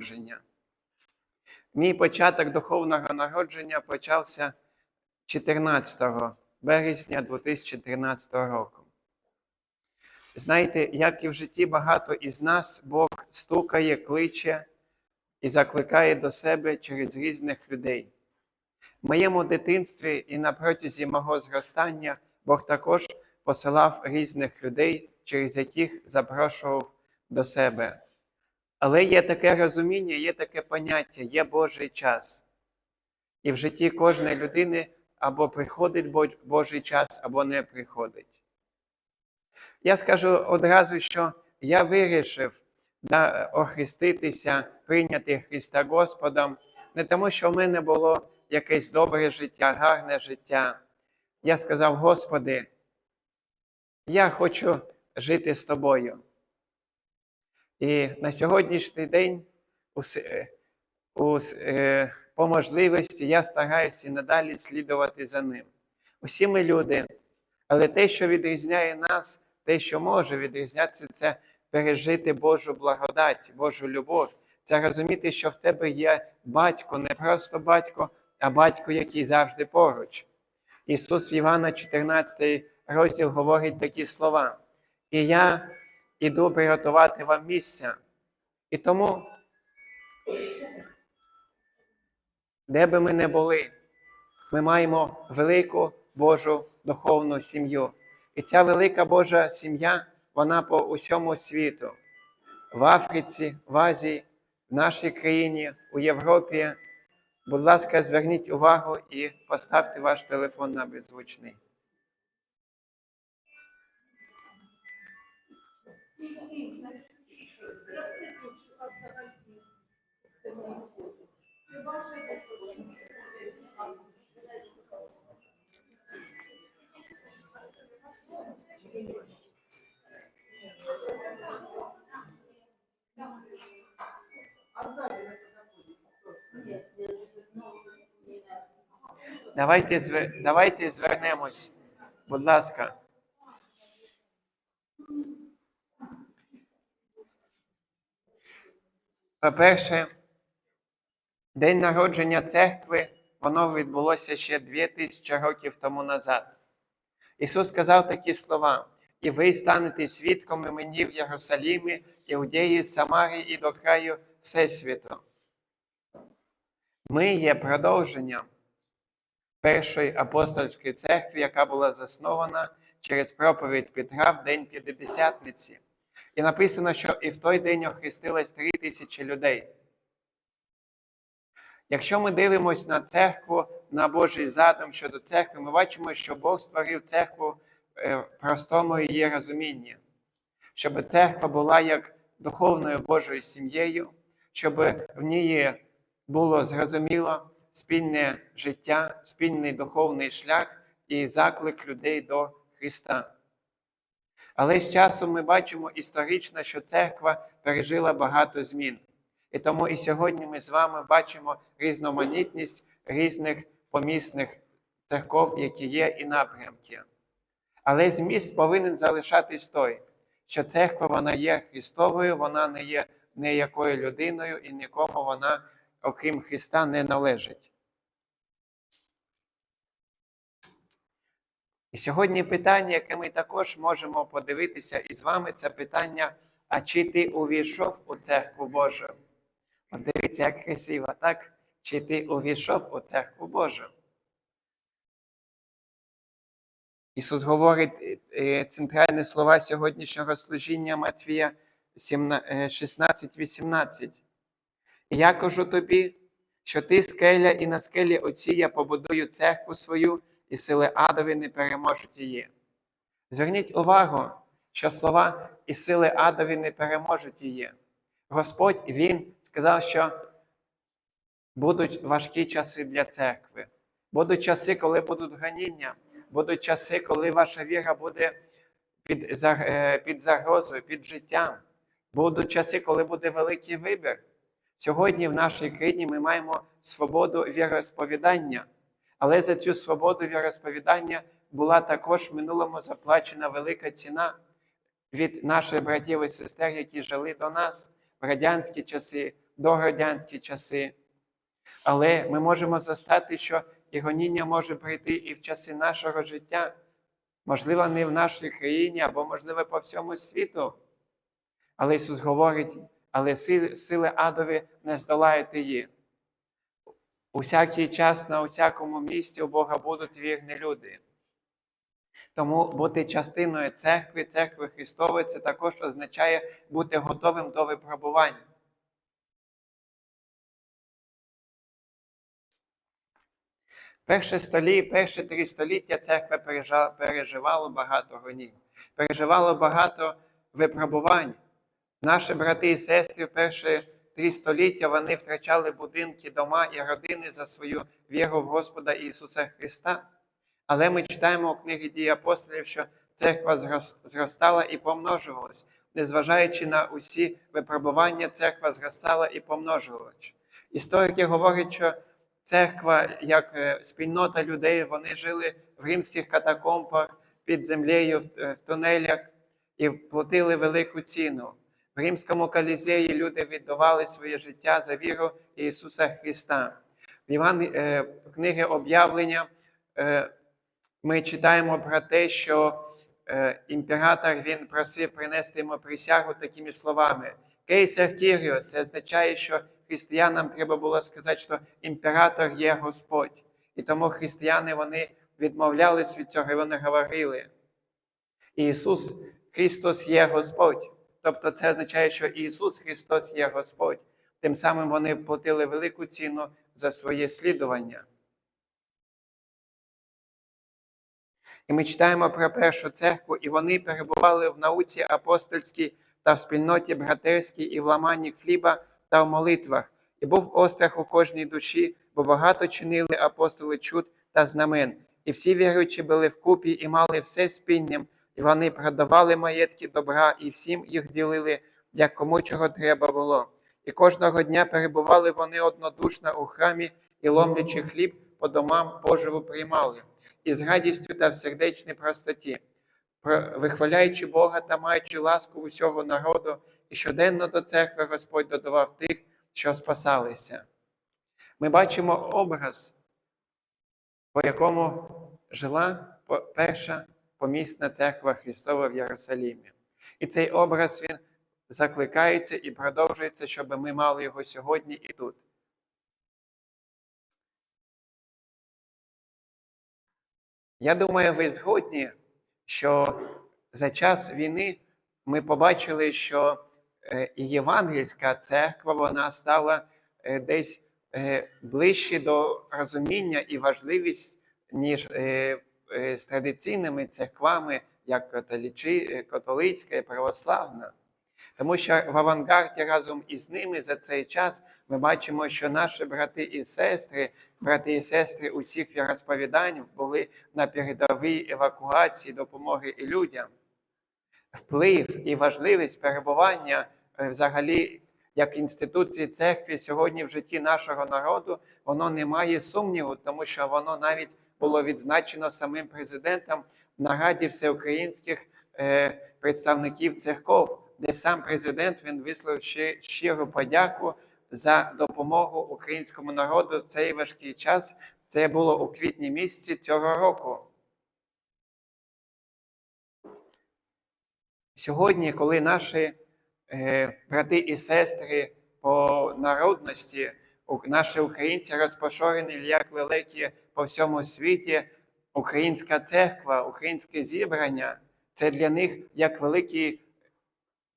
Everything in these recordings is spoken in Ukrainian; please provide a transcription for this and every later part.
народження. Мій початок духовного народження почався 14 березня 2013 року. Знаєте, як і в житті багато із нас Бог стукає, кличе і закликає до себе через різних людей. В моєму дитинстві і на протязі мого зростання Бог також посилав різних людей, через яких запрошував до себе. Але є таке розуміння, є таке поняття, є Божий час. І в житті кожної людини або приходить Божий час, або не приходить. Я скажу одразу, що я вирішив да, охреститися, прийняти Христа Господом, не тому, що в мене було якесь добре життя, гарне життя. Я сказав, Господи, я хочу жити з тобою. І на сьогоднішній день е, е, по можливості я стараюся і надалі слідувати за ним. Усі ми люди, але те, що відрізняє нас, те, що може відрізнятися, це пережити Божу благодать, Божу любов. Це розуміти, що в тебе є батько, не просто батько, а батько, який завжди поруч. Ісус в Івана 14 розділ говорить такі слова. І я іду приготувати вам місця. І тому, де би ми не були, ми маємо велику Божу духовну сім'ю. І ця велика Божа сім'я, вона по усьому світу, в Африці, в Азії, в нашій країні, у Європі. Будь ласка, зверніть увагу і поставте ваш телефон на беззвучний. Давайте, давайте звернемось, будь ласка. По-перше, день народження церкви, воно відбулося ще 2000 років тому назад. Ісус сказав такі слова: і ви станете свідками мені в Єрусалімі, Іудеї, Самарії і до краю Всесвіту. Ми є продовженням першої апостольської церкви, яка була заснована через проповідь Петра в день П'ятидесятниці. І написано, що і в той день охрестилось три тисячі людей. Якщо ми дивимося на церкву, на Божий задум щодо церкви, ми бачимо, що Бог створив церкву е, в простому її розумінні, щоб церква була як духовною Божою сім'єю, щоб в ній було зрозуміло спільне життя, спільний духовний шлях і заклик людей до Христа. Але з часом ми бачимо історично, що церква пережила багато змін. І тому і сьогодні ми з вами бачимо різноманітність різних помісних церков, які є, і напрямки. Але зміст повинен залишатись той, що церква вона є Христовою, вона не є ніякою людиною і нікому вона, окрім Христа, не належить. І сьогодні питання, яке ми також можемо подивитися із вами, це питання: а чи ти увійшов у церкву Божу? Дивіться, як красиво, так? Чи ти увійшов у церкву Божу? Ісус говорить е, центральні слова сьогоднішнього служіння Матвія 16-18. Я кажу тобі, що ти скеля, і на скелі оці я побудую церкву свою, і сили адові не переможуть її. Зверніть увагу, що слова і сили адові не переможуть її. Господь Він сказав, що будуть важкі часи для церкви, будуть часи, коли будуть ганіння, будуть часи, коли ваша віра буде е, під загрозою, під життям. Будуть часи, коли буде великий вибір. Сьогодні в нашій країні ми маємо свободу віросповідання, але за цю свободу віросповідання була також в минулому заплачена велика ціна від наших братів і сестер, які жили до нас в радянські часи, дорадянські часи. Але ми можемо застати, що і гоніння може прийти і в часи нашого життя, можливо, не в нашій країні або, можливо, по всьому світу. Але Ісус говорить, але сили, адові не здолають її. У всякий час на усякому місці у Бога будуть вірні люди. Тому бути частиною церкви, церкви Христової, це також означає бути готовим до випробування. Перше столі, перші три століття церква переживала багато гонінь, переживала багато випробувань. Наші брати і сестри в перші три століття вони втрачали будинки, дома і родини за свою віру в Господа Ісуса Христа. Але ми читаємо у книгі дії апостолів, що церква зростала і помножувалась. Незважаючи на усі випробування, церква зростала і помножувалась. Історики говорять, що церква, як е, спільнота людей, вони жили в римських катакомбах під землею, е, в тунелях і платили велику ціну. В римському калізеї люди віддавали своє життя за віру Ісуса Христа. В Іван, е, книги об'явлення е, ми читаємо про те, що е, імператор він просив принести йому присягу такими словами. Кейсар Кіріос, це означає, що християнам треба було сказати, що імператор є Господь. І тому християни вони відмовлялись від цього, і вони говорили. Ісус Христос є Господь. Тобто це означає, що Ісус Христос є Господь. Тим самим вони платили велику ціну за своє слідування. І ми читаємо про першу церкву, і вони перебували в науці апостольській та в спільноті братерській і в ламанні хліба та в молитвах. І був острах у кожній душі, бо багато чинили апостоли чуд та знамен. І всі віруючі були вкупі і мали все спільним, і вони продавали маєтки добра, і всім їх ділили, як кому чого треба було. І кожного дня перебували вони однодушно у храмі і ломлячи хліб по домам поживу приймали, і з радістю та в сердечній простоті, вихваляючи Бога та маючи ласку усього народу, і щоденно до церкви Господь додавав тих, що спасалися. Ми бачимо образ, по якому жила перша помісна церква Христова в Єрусалімі. І цей образ він закликається і продовжується, щоб ми мали його сьогодні і тут. Я думаю, ви згодні, що за час війни ми побачили, що е, євангельська церква вона стала е, десь е, ближче до розуміння і важливість, ніж з традиційними церквами, як е, католицька і православна. Тому що в авангарді разом із ними за цей час ми бачимо, що наші брати і сестри, брати і сестри усіх віросповідань були на передовій евакуації допомоги і людям. Вплив і важливість перебування е, взагалі як інституції церкви сьогодні в житті нашого народу, воно не має сумніву, тому що воно навіть було відзначено самим президентом в нараді всеукраїнських е, представників церков, де сам президент він висловив щиру подяку за допомогу українському народу в цей важкий час. Це було у квітні місяці цього року. Сьогодні, коли наші е, брати і сестри по народності, наші українці розпоширені як лелеки по всьому світі, українська церква, українське зібрання це для них як великий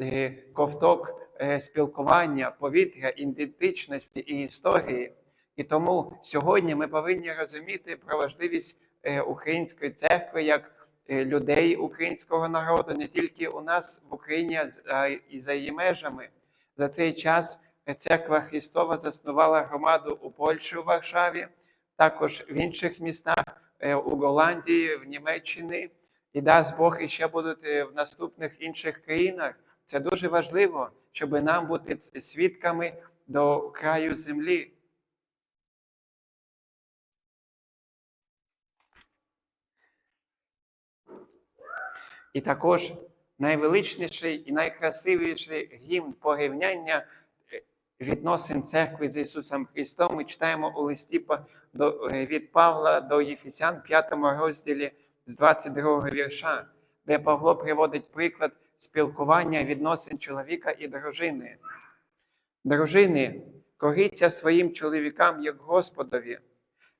е, ковток е, спілкування, повітря, ідентичності і історії. І тому сьогодні ми повинні розуміти про важливість е, української церкви як людей українського народу, не тільки у нас в Україні, а і за її межами. За цей час церква Христова заснувала громаду у Польщі у Варшаві, також в інших містах е, у Голландії, в Німеччині. І дасть Бог і ще будуть е, в наступних інших країнах. Це дуже важливо, щоб нам бути свідками до краю землі. І також найвеличніший і найкрасивіший гімн порівняння відносин церкви з Ісусом Христом. Ми читаємо у листі е, від Павла до Єфесян, 5 розділі з 22 вірша, де Павло приводить приклад спілкування відносин чоловіка і дружини. Дружини, коріться своїм чоловікам як Господові,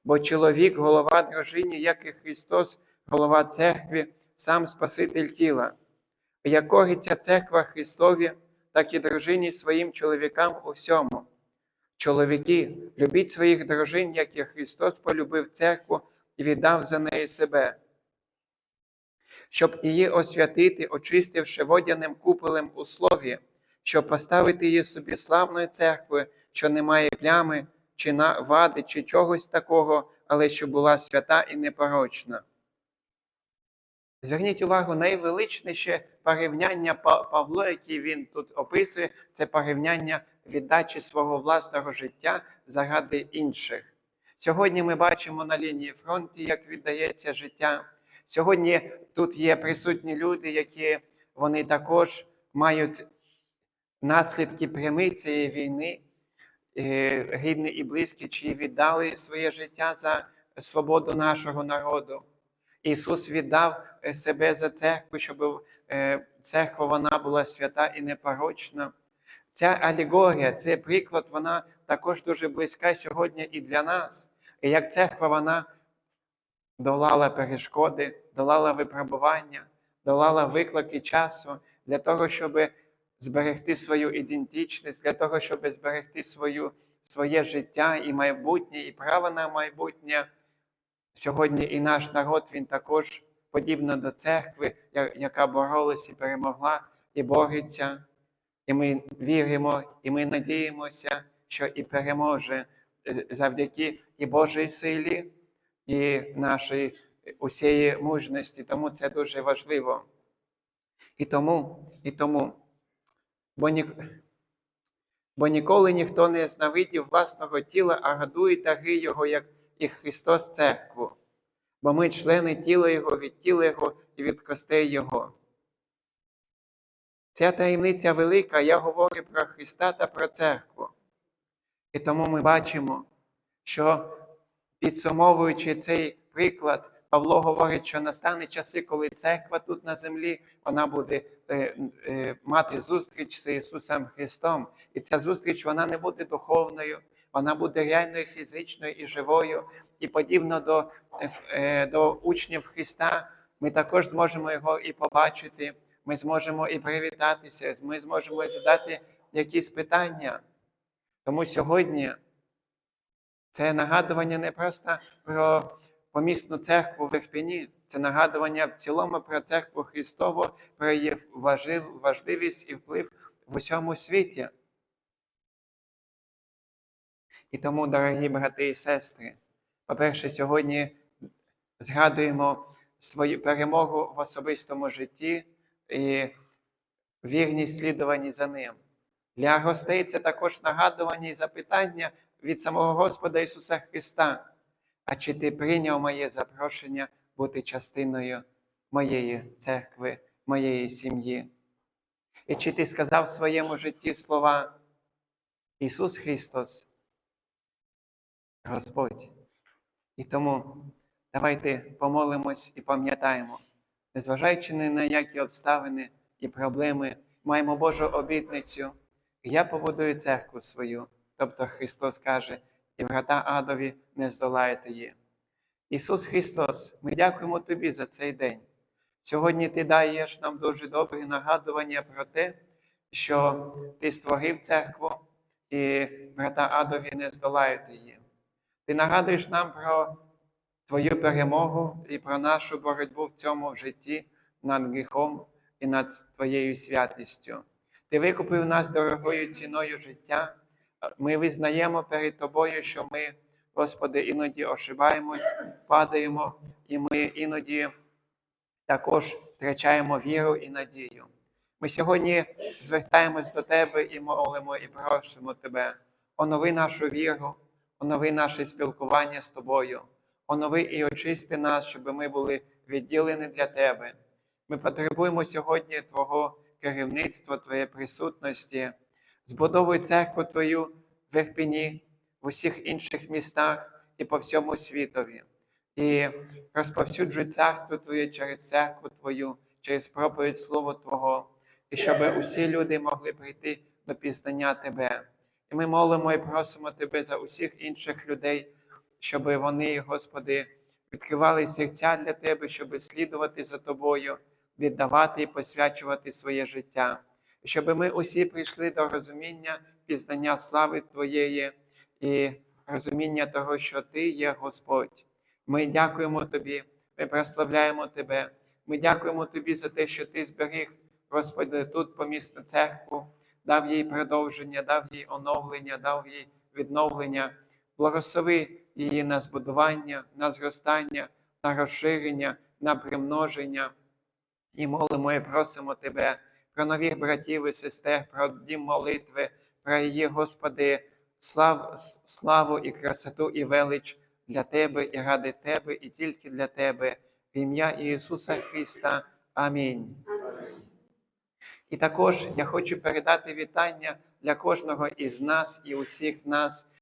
бо чоловік голова дружині, як і Христос, голова церкви, сам Спаситель тіла. Як кориться церква Христові, так і дружині своїм чоловікам у всьому. Чоловіки, любіть своїх дружин, як і Христос полюбив церкву і віддав за неї себе, щоб її освятити, очистивши водяним купелем у слові, щоб поставити її собі славною церквою, що не має плями, чи вади, чи чогось такого, але що була свята і непорочна. Зверніть увагу, найвеличніше порівняння Па- Павло, яке він тут описує, це порівняння віддачі свого власного життя заради інших. Сьогодні ми бачимо на лінії фронту, як віддається життя. Сьогодні тут є присутні люди, які вони також мають наслідки прямі цієї війни, е, рідні і близькі, чи віддали своє життя за свободу нашого народу. Ісус віддав е, себе за церкву, щоб е, церква вона була свята і непорочна. Ця алегорія, цей приклад, вона також дуже близька сьогодні і для нас. І як церква вона долала перешкоди, долала випробування, долала виклики часу для того, щоб зберегти свою ідентичність, для того, щоб зберегти свою, своє життя і майбутнє, і право на майбутнє. Сьогодні і наш народ, він також подібно до церкви, яка боролась і перемогла, і бореться. І ми віримо, і ми надіємося, що і переможе завдяки і Божій силі, і нашій усієї мужності. Тому це дуже важливо. І тому, і тому, бо, ні, бо ніколи ніхто не знавидів власного тіла, а гадує та його, як і Христос церкву. Бо ми члени тіла Його, від тіла Його і від костей Його. Ця таємниця велика, я говорю про Христа та про церкву. І тому ми бачимо, що підсумовуючи цей приклад, Павло говорить, що настане часи, коли церква тут на землі, вона буде е, е, мати зустріч з Ісусом Христом. І ця зустріч вона не буде духовною, вона буде реальною, фізичною і живою. І подібно до, е, е, до учнів Христа, ми також зможемо його і побачити, ми зможемо і привітатися, ми зможемо задати якісь питання. Тому сьогодні це нагадування не просто про помісну церкву в Ірпіні, це нагадування в цілому про церкву Христову, про її важливість і вплив в усьому світі. І тому, дорогі брати і сестри, по-перше, сьогодні згадуємо свою перемогу в особистому житті і вірність слідуванні за ним. Для гостей це також нагадування і запитання від самого Господа Ісуса Христа. А чи ти прийняв моє запрошення бути частиною моєї церкви, моєї сім'ї? І чи ти сказав в своєму житті слова Ісус Христос, Господь? І тому давайте помолимось і пам'ятаємо, незважаючи ні на які обставини і проблеми, маємо Божу обітницю. Я побудую церкву свою, тобто Христос каже, і врата адові не здолаєте її. Ісус Христос, ми дякуємо Тобі за цей день. Сьогодні Ти даєш нам дуже добре нагадування про те, що Ти створив церкву, і врата адові не здолають її. Ти нагадуєш нам про Твою перемогу і про нашу боротьбу в цьому житті над гріхом і над Твоєю святістю. Ти викупив нас дорогою ціною життя. Ми визнаємо перед Тобою, що ми, Господи, іноді ошибаємось, падаємо, і ми іноді також втрачаємо віру і надію. Ми сьогодні звертаємось до Тебе і молимо, і просимо Тебе. Онови нашу віру, онови наше спілкування з Тобою, онови і очисти нас, щоб ми були відділені для Тебе. Ми потребуємо сьогодні Твого керівництва, Твоєї присутності. Збудовуй церкву Твою в Ірпіні, в усіх інших містах і по всьому світові. І розповсюджуй царство Твоє через церкву Твою, через проповідь Слова Твого, і щоб усі люди могли прийти до пізнання Тебе. І ми молимо і просимо Тебе за усіх інших людей, щоб вони, Господи, відкривали серця для Тебе, щоб слідувати за Тобою, віддавати і посвячувати своє життя. І щоб ми усі прийшли до розуміння, пізнання слави Твоєї і розуміння того, що Ти є Господь. Ми дякуємо Тобі, ми прославляємо Тебе. Ми дякуємо Тобі за те, що Ти зберіг, Господи, тут по місту церкву, дав їй продовження, дав їй оновлення, дав їй відновлення. Благослови її на збудування, на зростання, на розширення, на примноження. І молимо і просимо Тебе про нових братів і сестер, про дім молитви, про її, Господи, слав, славу і красоту і велич для Тебе і ради Тебе, і тільки для Тебе, в ім'я Ісуса Христа. Амінь. І також я хочу передати вітання для кожного із нас і усіх нас